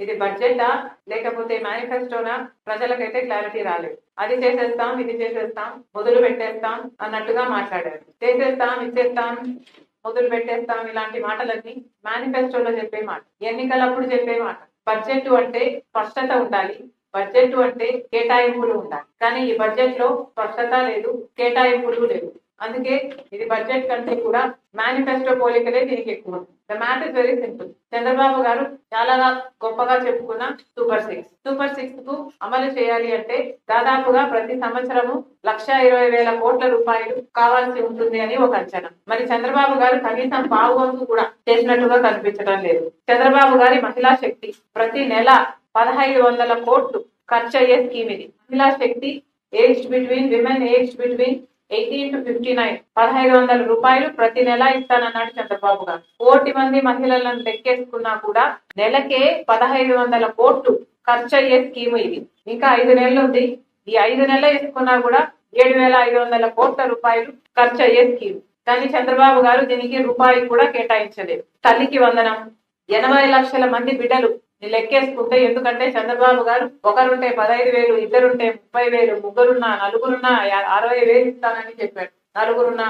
ఇది బడ్జెటా? లేకపోతే మేనిఫెస్టోనా? ప్రజలకైతే క్లారిటీ రాలేదు. అది చేసేస్తాం ఇది చేసేస్తాం మొదలు పెట్టేస్తాం అన్నట్టుగా మాట్లాడారు. చేసేస్తాం ఇచ్చేస్తాం మొదలు పెట్టేస్తాం ఇలాంటి మాటలన్నీ మేనిఫెస్టోలో చెప్పే మాట. ఎన్నికలప్పుడు చెప్పే మాట. బడ్జెట్ అంటే స్పష్టత ఉండాలి. బడ్జెట్ అంటే కేటాయింపులు ఉండాలి. కానీ ఈ బడ్జెట్లో స్పష్టత లేదు కేటాయింపులు లేవు. అందుకే ఇది బడ్జెట్ కంటే కూడా మేనిఫెస్టో పోలికలే దీనికి ఎక్కువ. The math is very simple Chandrababu గారు చాలా గొప్పగా చెప్పుకున్న సూపర్ సిక్స్ సూపర్ సిక్స్కు అమలు చేయాలి అంటే దాదాపుగా ప్రతి సంవత్సరము లక్ష ఇరవై వేల కోట్ల రూపాయలు కావాల్సి ఉంటుంది అని ఒక అంచనా. మరి చంద్రబాబు గారు కనీసం పాల్గొంటూ కూడా చేసినట్టుగా కనిపించడం లేదు. చంద్రబాబు గారి మహిళా శక్తి ప్రతి నెల పదహైదు వందల కోట్లు ఖర్చు అయ్యే స్కీమ్ ఇది. Mahila Shakti age between women age between eighteen to fifty nine పదహైదు వందల రూపాయలు ప్రతి నెల ఇస్తానన్నాడు చంద్రబాబు గారు. కోటి మంది మహిళలను లెక్కేసుకున్నా కూడా నెలకే పదహైదు వందల కోట్లు ఖర్చు అయ్యే స్కీమ్ ఇది. ఇంకా ఐదు నెలలు ఉంది. ఈ ఐదు నెలలు వేసుకున్నా కూడా ఏడు వేల ఐదు వందల కోట్ల రూపాయలు ఖర్చు అయ్యే స్కీమ్. కానీ చంద్రబాబు గారు దీనికి రూపాయి కూడా కేటాయించలేదు. తల్లికి వందనం ఎనభై లక్షల మంది బిడ్డలు లెక్కేసుకుంటే ఎందుకంటే చంద్రబాబు గారు ఒకరుంటే పదహైదు వేలు ఇద్దరుంటే ముప్పై వేలు ముగ్గురున్నా నలుగురున్నా అరవై వేలు ఇస్తానని చెప్పాడు. నలుగురున్న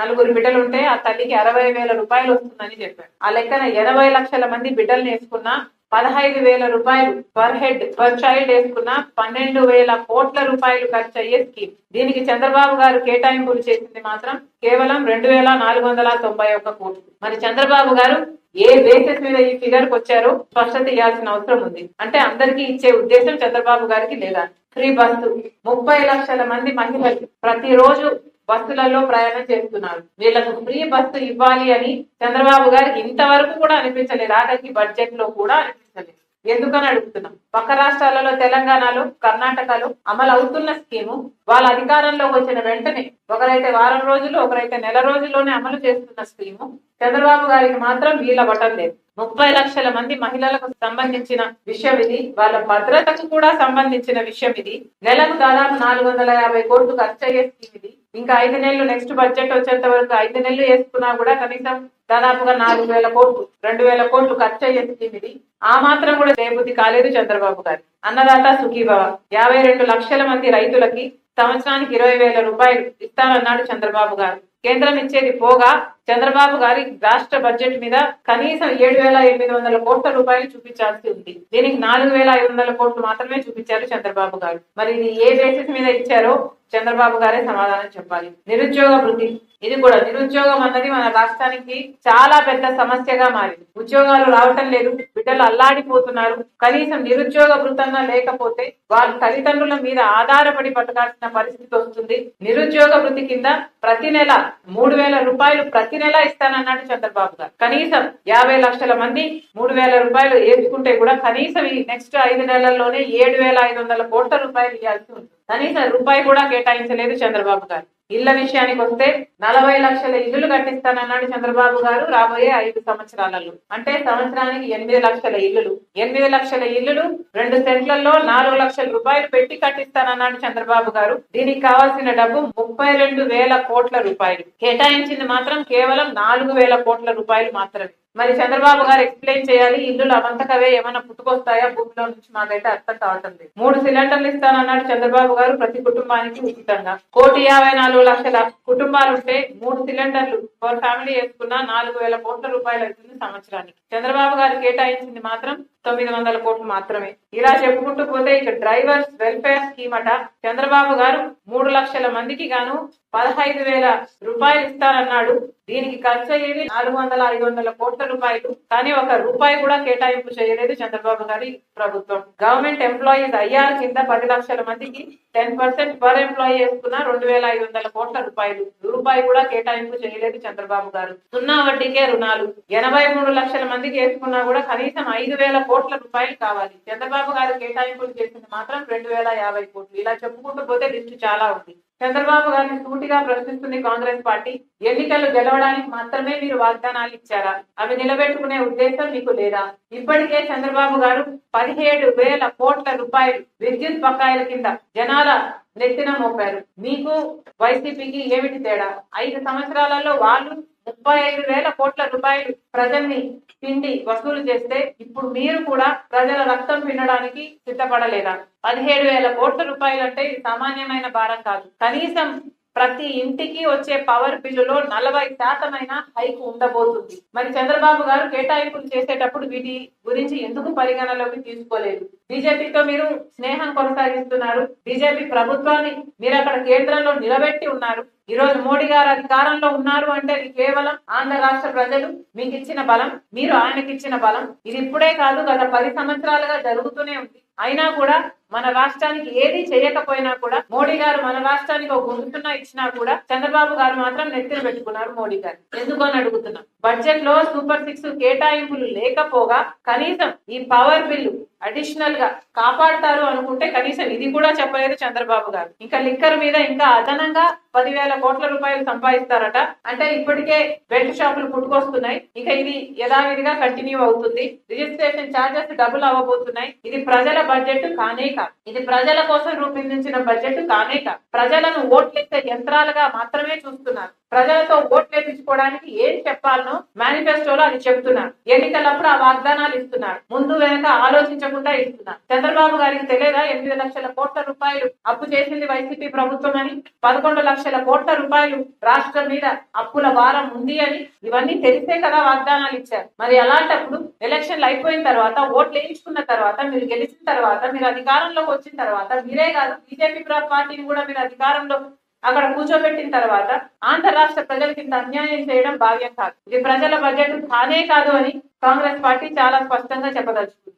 నలుగురు బిడ్డలుంటే ఆ తల్లికి అరవై వేల రూపాయలు వస్తుందని చెప్పాడు. ఆ లెక్కన ఎనభై లక్షల మంది బిడ్డలు వేసుకున్నా పదహైదు వేల రూపాయలు పర్ హెడ్ పర్ చైల్డ్ వేసుకున్న పన్నెండు వేల కోట్ల రూపాయలు ఖర్చు అయ్యే స్కీమ్ దీనికి చంద్రబాబు గారు కేటాయింపులు చేసింది మాత్రం కేవలం రెండు వేల నాలుగు వందల తొంభై ఒక్క కోట్లు. మరి చంద్రబాబు గారు ఏ బేసిస్ మీద ఈ ఫిగర్కి వచ్చారో స్పష్టత ఇవ్వాల్సిన అవసరం ఉంది. అంటే అందరికీ ఇచ్చే ఉద్దేశం చంద్రబాబు గారికి లేదా ఫ్రీ బస్సు. ముప్పై లక్షల మంది మహిళలు ప్రతిరోజు బస్సులలో ప్రయాణం చేస్తున్నారు. వీళ్ళకు ఫ్రీ బస్సు ఇవ్వాలి అని చంద్రబాబు గారికి ఇంతవరకు కూడా అనిపించలేదు. ఆఖరికి బడ్జెట్లో కూడా అనిపించలేదు. ఎందుకని అడుగుతున్నాం? పక్క రాష్ట్రాలలో తెలంగాణలో కర్ణాటకలో అమలు అవుతున్న స్కీము వాళ్ళ అధికారంలోకి వచ్చిన వెంటనే ఒకరైతే వారం రోజులు ఒకరైతే నెల రోజుల్లోనే అమలు చేస్తున్న స్కీము చంద్రబాబు గారికి మాత్రం వీలవ్వటం లేదు. ముప్పై లక్షల మంది మహిళలకు సంబంధించిన విషయం ఇది. వాళ్ళ భద్రతకు కూడా సంబంధించిన విషయం ఇది. నెలకు దాదాపు నాలుగు వందల యాభై కోట్లు ఖర్చు అయ్యే స్కీమ్ ఇది. ఇంకా ఐదు నెలలు నెక్స్ట్ బడ్జెట్ వచ్చేంత వరకు ఐదు నెలలు వేసుకున్నా కూడా కనీసం దాదాపుగా నాలుగు వేల కోట్లు రెండు వేల కోట్లు ఖర్చు అయ్యే స్కీమ్ ఇది. ఆ మాత్రం కూడా దేబుద్ధి కాలేదు చంద్రబాబు గారు. అన్నదాత సుఖీభవ. యాభై రెండు లక్షల మంది రైతులకి సంవత్సరానికి ఇరవై వేల రూపాయలు ఇస్తానన్నాడు చంద్రబాబు గారు. కేంద్రం ఇచ్చేది పోగా చంద్రబాబు గారి రాష్ట్ర బడ్జెట్ మీద కనీసం ఏడు వేల ఎనిమిది వందల కోట్ల రూపాయలు చూపించాల్సి ఉంది. దీనికి నాలుగు వేల ఐదు వందల కోట్లు మాత్రమే చూపించారు చంద్రబాబు గారు. మరి ఇది ఏ బేసిస్ మీద ఇచ్చారో చంద్రబాబు గారే సమాధానం చెప్పాలి. నిరుద్యోగ వృద్ధి. ఇది కూడా నిరుద్యోగం అన్నది మన రాష్ట్రానికి చాలా పెద్ద సమస్యగా మారింది. ఉద్యోగాలు రావటం లేదు. బిడ్డలు అల్లాడిపోతున్నారు. కనీసం నిరుద్యోగ వృత్తంగా లేకపోతే వాళ్ళ తల్లిదండ్రుల మీద ఆధారపడి బతకాల్సిన పరిస్థితి వస్తుంది. నిరుద్యోగ వృత్తి కింద ప్రతి నెల మూడు వేల రూపాయలు ప్రతి నెల ఇస్తానన్నాడు చంద్రబాబు గారు. కనీసం యాభై లక్షల మంది మూడు వేల రూపాయలు వేసుకుంటే కూడా కనీసం ఈ నెక్స్ట్ ఐదు నెలల్లోనే ఏడు వేల ఐదు వందల కోట్ల రూపాయలు ఇవ్వాల్సి ఉంటుంది. కనీసం రూపాయి కూడా కేటాయించలేదు చంద్రబాబు గారు. ఇళ్ళ విషయానికి వస్తే నలభై లక్షల ఇల్లులు కట్టిస్తానన్నాడు చంద్రబాబు గారు రాబోయే ఐదు సంవత్సరాలలో. అంటే సంవత్సరానికి ఎనిమిది లక్షల ఇల్లులు. ఎనిమిది లక్షల ఇల్లులు రెండు సెంట్లలో నాలుగు లక్షల రూపాయలు పెట్టి కట్టిస్తానన్నాడు చంద్రబాబు గారు. దీనికి కావాల్సిన డబ్బు ముప్పై రెండు వేల కోట్ల రూపాయలు. కేటాయించింది మాత్రం కేవలం నాలుగు వేల కోట్ల రూపాయలు మాత్రమే. మరి చంద్రబాబు గారు ఎక్స్ప్లెయిన్ చేయాలి ఇల్లులు అవంతకవే ఏమైనా పుట్టుకొస్తాయా? భూమిలో నుంచి మాకైతే అర్థం కావటం లేదు. మూడు సిలిండర్లు ఇస్తానన్నాడు చంద్రబాబు గారు ప్రతి కుటుంబానికి ఉచితంగా. కోటి యాభై నాలుగు లక్షల కుటుంబాలు ఉంటే మూడు సిలిండర్లు ఫర్ ఫ్యామిలీ వేసుకున్న నాలుగు వేల కోట్ల రూపాయలు అవుతుంది సంవత్సరానికి. చంద్రబాబు గారు కేటాయించింది మాత్రం తొమ్మిది వందల కోట్లు మాత్రమే. ఇలా చెప్పుకుంటూ పోతే ఇక డ్రైవర్స్ వెల్ఫేర్ స్కీమ్ అట చంద్రబాబు గారు మూడు లక్షల మందికి గాను పదహైదు వేల రూపాయలు ఇస్తారన్నాడు. దీనికి ఖర్చు అయ్యేది నాలుగు వందల ఐదు వందల కోట్ల రూపాయలు. కానీ ఒక రూపాయి కూడా కేటాయింపు చేయలేదు చంద్రబాబు గారి ప్రభుత్వం. గవర్నమెంట్ ఎంప్లాయీస్ ఐఆర్ కింద పది లక్షల మందికి టెన్ పర్సెంట్ పర్ ఎంప్లాయీ వేసుకున్న రెండు వేల ఐదు వందల కోట్ల రూపాయలు. రూపాయి కూడా కేటాయింపు చేయలేదు చంద్రబాబు గారు. సున్నా వడ్డీకే రుణాలు. ఎనభై మూడు లక్షల మందికి వేసుకున్నా కూడా కనీసం ఐదు వేల కోట్ల రూపాయలు కావాలి. చంద్రబాబు గారు కేటాయింపులు చేసింది మాత్రం రెండు వేల యాభై కోట్లు. ఇలా చెప్పుకుంటూ పోతే లిస్టు చాలా ఉంది. చంద్రబాబు గారిని సూటిగా ప్రశ్నిస్తుంది కాంగ్రెస్ పార్టీ. ఎన్నికలు గెలవడానికి మాత్రమే మీరు వాగ్దానాలు ఇచ్చారా? అవి నిలబెట్టుకునే ఉద్దేశం మీకు లేదా? ఇప్పటికే చంద్రబాబు గారు పదిహేడు వేల కోట్ల రూపాయలు విద్యుత్ బకాయిల కింద జనాల నెత్తిన మోపారు. మీకు వైసీపీకి ఏమిటి తేడా? ఐదు సంవత్సరాలలో వాళ్ళు ముప్పై ఐదు వేల కోట్ల రూపాయలు ప్రజల్ని పిండి వసూలు చేస్తే ఇప్పుడు మీరు కూడా ప్రజల రక్తం పిండడానికి సిద్ధపడలేదా? పదిహేడు వేల కోట్ల రూపాయలు అంటే ఇది సామాన్యమైన భారం కాదు. కనీసం ప్రతి ఇంటికి వచ్చే పవర్ బిల్లులో నలభై శాతమైన హైక్ ఉండబోతుంది. మరి చంద్రబాబు గారు కేటాయింపులు చేసేటప్పుడు వీటి గురించి ఎందుకు పరిగణలోకి తీసుకోలేదు? బీజేపీతో మీరు స్నేహం కొనసాగిస్తున్నారు. బీజేపీ ప్రభుత్వాన్ని మీరు అక్కడ కేంద్రంలో నిలబెట్టి ఉన్నారు. ఈ రోజు మోడీ గారు అధికారంలో ఉన్నారు అంటే అది కేవలం ఆంధ్ర రాష్ట్ర ప్రజలు మీకు ఇచ్చిన బలం మీరు ఆయనకి ఇచ్చిన బలం ఇది ఇప్పుడే కాదు గత పది సంవత్సరాలుగా జరుగుతూనే ఉంది. అయినా కూడా మన రాష్ట్రానికి ఏది చేయకపోయినా కూడా మోడీ గారు మన రాష్ట్రానికి ఒక గుర్తున్న ఇచ్చినా కూడా చంద్రబాబు గారు మాత్రం నెత్తిన పెట్టుకున్నారు మోడీ గారు. ఎందుకు అని బడ్జెట్లో సూపర్ సిక్స్ కేటాయింపులు లేకపోగా కనీసం ఈ పవర్ బిల్లు అడిషనల్గా కాపాడతారు అనుకుంటే కనీసం ఇది కూడా చెప్పలేదు చంద్రబాబు గారు. ఇంకా లిక్కర్ మీద ఇంకా అదనంగా పదివేల కోట్ల రూపాయలు సంపాదిస్తారట. అంటే ఇప్పటికే బెల్ట్ షాపులు పుట్టుకొస్తున్నాయి. ఇంకా ఇది యథావిధిగా కంటిన్యూ అవుతుంది. రిజిస్ట్రేషన్ ఛార్జెస్ డబుల్ అవ్వబోతున్నాయి. ఇది ప్రజల బడ్జెట్ కానే కాదు. ఇది ప్రజల కోసం రూపొందించిన బడ్జెట్ కానే కాదు. ప్రజలను ఓట్లెత్తే యంత్రాలుగా మాత్రమే చూస్తున్నారు. ప్రజలతో ఓట్లు వేయించుకోవడానికి ఏం చెప్పాలనో మేనిఫెస్టోలో అది చెప్తున్నారు. ఎన్నికలప్పుడు ఆ వాగ్దానాలు ఇస్తున్నారు. ముందు వెనక ఆలోచించకుండా ఇస్తున్నారు చంద్రబాబు గారికి తెలియదా? ఎనిమిది లక్షల కోట్ల రూపాయలు అప్పు చేసింది వైసీపీ ప్రభుత్వం అని? పదకొండు లక్షల కోట్ల రూపాయలు రాష్ట్రం మీద అప్పుల భారం ఉంది అని? ఇవన్నీ తెలిసే కదా వాగ్దానాలు ఇచ్చారు. మరి అలాంటప్పుడు ఎలక్షన్లు అయిపోయిన తర్వాత ఓట్లు వేయించుకున్న తర్వాత మీరు గెలిచిన తర్వాత మీరు అధికారంలోకి వచ్చిన తర్వాత మీరే కాదు బీజేపీ పార్టీని కూడా మీరు అధికారంలో అక్కడ కూర్చోబెట్టిన తర్వాత ఆంధ్ర రాష్ట్ర ప్రజలకి ఇంత అన్యాయం చేయడం భావ్యం కాదు. ఇది ప్రజల బడ్జెట్ కానే కాదు అని కాంగ్రెస్ పార్టీ చాలా స్పష్టంగా చెప్పదలుచుకుంది.